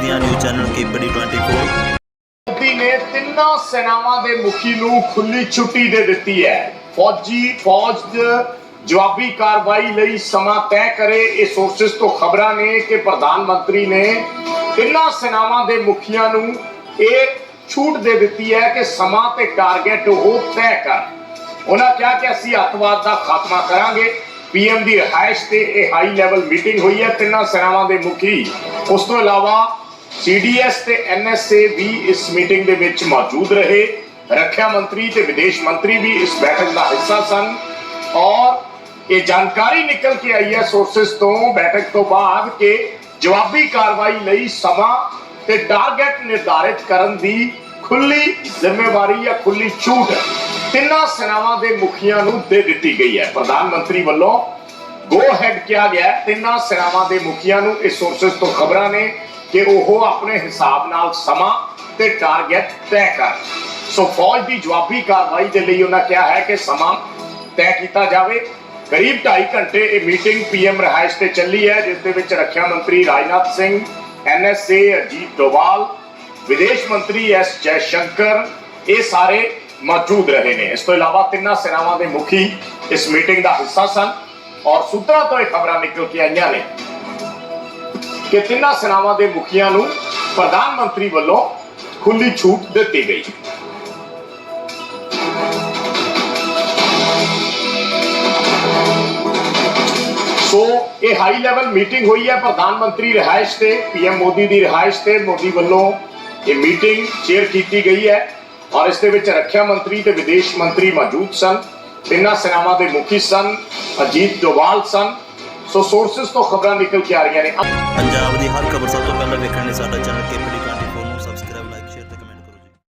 ਪੰਜਾਬ ਦੀਆਂ news channel KPD 24 Modi ਨੇ ਤਿੰਨਾਂ ਸੈਨਾਵਾਂ ਦੇ ਮੁਖੀ ਨੂੰ ਖੁੱਲੀ ਛੁੱਟੀ ਦੇ ਦਿੱਤੀ ਹੈ। ਫੌਜੀ ਫੌਜ ਦ- ਜਵਾਬੀ ਕਾਰਵਾਈ ਲਈ ਸਮਾਂ ਤੈਅ ਕਰੇ, ਇਹ ਸੋਰਸਸ ਤੋਂ ਖਬਰਾਂ ਨੇ ਕਿ ਪ੍ਰਧਾਨ ਮੰਤਰੀ ਨੇ ਤਿੰਨਾਂ ਸੈਨਾਵਾਂ ਦੇ ਮੁਖੀਆਂ ਨੂੰ ਇਹ ਛੂਟ ਦੇ ਦਿੱਤੀ ਹੈ ਕਿ ਸਮਾਂ ਤੇ ਟਾਰਗੇਟ ਉਹ ਤੈਅ ਕਰ। ਉਹਨਾਂ ਕਿਹਾ ਕਿ ਅਸੀਂ ਅੱਤਵਾਦ ਦਾ ਖਾਤਮਾ ਕਰਾਂਗੇ। ਪੀਐਮ ਦੀ ਰਿਹਾਇਸ਼ ਤੇ ਇਹ ਹਾਈ ਲੈਵਲ ਮੀਟਿੰਗ ਹੋਈ ਹੈ। ਤਿੰਨਾਂ ਸੈਨਾਵਾਂ ਦੇ ਮੁਖੀ। ਉਸ ਤੋਂ ਇਲਾਵਾ ਸੀਡੀਐਸ ਤੇ ਐਨਐਸਏ ਵੀ ਇਸ ਮੀਟਿੰਗ ਦੇ ਵਿੱਚ ਮੌਜੂਦ ਰਹੇ। ਰੱਖਿਆ ਮੰਤਰੀ ਤੇ ਵਿਦੇਸ਼ ਮੰਤਰੀ ਵੀ ਇਸ ਬੈਠਕ ਦਾ ਹਿੱਸਾ ਸਨ। ਔਰ ਇਹ ਜਾਣਕਾਰੀ ਨਿਕਲ ਕੇ ਆਈ ਹੈ ਸੋਰਸਸ ਤੋਂ ਬੈਠਕ ਤੋਂ ਬਾਅਦ ਕਿ ਜਵਾਬੀ ਕਾਰਵਾਈ ਲਈ ਸਮਾਂ ਤੇ ਟਾਰਗੇਟ ਨਿਰਧਾਰਿਤ ਕਰਨ ਦੀ ਖੁੱਲੀ ਜ਼ਿੰਮੇਵਾਰੀ ਜਾਂ ਖੁੱਲੀ ਛੂਟ ਤਿੰਨਾਂ ਸੈਨਾਵਾਂ ਦੇ ਮੁਖੀਆਂ ਨੂੰ ਦੇ ਦਿੱਤੀ ਗਈ ਹੈ। ਪ੍ਰਧਾਨ ਮੰਤਰੀ ਵੱਲੋਂ ਗੋ ਹੈਡ ਕਿਹਾ ਗਿਆ ਤਿੰਨਾਂ ਸੈਨਾਵਾਂ ਦੇ ਮੁਖੀਆਂ ਨੂੰ ਇਸ ਸੋਰਸਸ ਤੋਂ ਖਬਰਾਂ ਨੇ। ਕਿ ਉਹ ਆਪਣੇ ਹਿਸਾਬ ਨਾਲ ਸਮਾਂ ਤੇ ਟਾਰਗੇਟ ਤੈਅ ਕਰ। ਸੋ ਫੌਜ ਦੀ ਜਵਾਬੀ ਕਾਰਵਾਈ ਦੇ ਲਈ ਉਹਨਾਂ ਕਿਹਾ ਹੈ ਕਿ ਸਮਾਂ ਤੈਅ ਕੀਤਾ ਜਾਵੇ। ਕਰੀਬ 2.5 ਘੰਟੇ ਇਹ ਮੀਟਿੰਗ ਪੀਐਮ ਰਿਹਾਇਸ਼ ਤੇ ਚੱਲੀ ਹੈ, ਜਿਸ ਦੇ ਵਿੱਚ ਰੱਖਿਆ ਮੰਤਰੀ ਰਾਜਨਾਥ ਸਿੰਘ ਐਨਐਸਏ ਅਜੀਤ ਡੋਵਾਲ, ਵਿਦੇਸ਼ ਮੰਤਰੀ ਐਸ ਜੈਸ਼ੰਕਰ, ਇਹ ਸਾਰੇ ਮੌਜੂਦ ਰਹੇ ਨੇ। ਇਸ ਤੋਂ ਇਲਾਵਾ ਤਿੰਨਾਂ ਸੈਨਾਵਾਂ ਦੇ ਮੁਖੀ ਇਸ ਮੀਟਿੰਗ ਦਾ ਹਿੱਸਾ ਸਨ ਔਰ ਸੂਤਰਾਂ ਤੋਂ ਇਹ ਖਬਰਾਂ ਨਿਕਲ ਕੇ ਆਈਆਂ ਨੇ। ਕਿ ਤਿੰਨਾਂ ਸੈਨਾਵਾਂ ਦੇ ਮੁਖੀਆਂ ਨੂੰ ਪ੍ਰਧਾਨ ਮੰਤਰੀ ਵੱਲੋਂ ਖੁੱਲੀ ਛੂਟ ਦਿੱਤੀ ਗਈ। ਸੋ ਇਹ ਹਾਈ ਲੈਵਲ ਮੀਟਿੰਗ ਹੋਈ ਹੈ ਪ੍ਰਧਾਨ ਮੰਤਰੀ ਰਿਹਾਇਸ਼ ਤੇ ਪੀਐਮ ਮੋਦੀ ਦੀ ਰਿਹਾਇਸ਼ ਤੇ, ਮੋਦੀ ਵੱਲੋਂ ਇਹ ਮੀਟਿੰਗ ਚੇਅਰ ਕੀਤੀ ਗਈ ਹੈ ਔਰ ਇਸ ਦੇ ਵਿੱਚ ਰੱਖਿਆ ਮੰਤਰੀ ਤੇ ਵਿਦੇਸ਼ ਮੰਤਰੀ ਮੌਜੂਦ ਸਨ। ਤਿੰਨਾਂ ਸੈਨਾਵਾਂ ਦੇ ਮੁਖੀ ਸਨ, ਅਜੀਤ ਡੋਵਾਲ ਸਨ ਸੋ ਸੋਰਸਸ ਤੋਂ ਖਬਰਾਂ ਨਿਕਲ ਕੇ ਆ ਰਹੀਆਂ ਨੇ। ਪੰਜਾਬ ਦੀ ਹਰ ਖਬਰ ਸਭ ਤੋਂ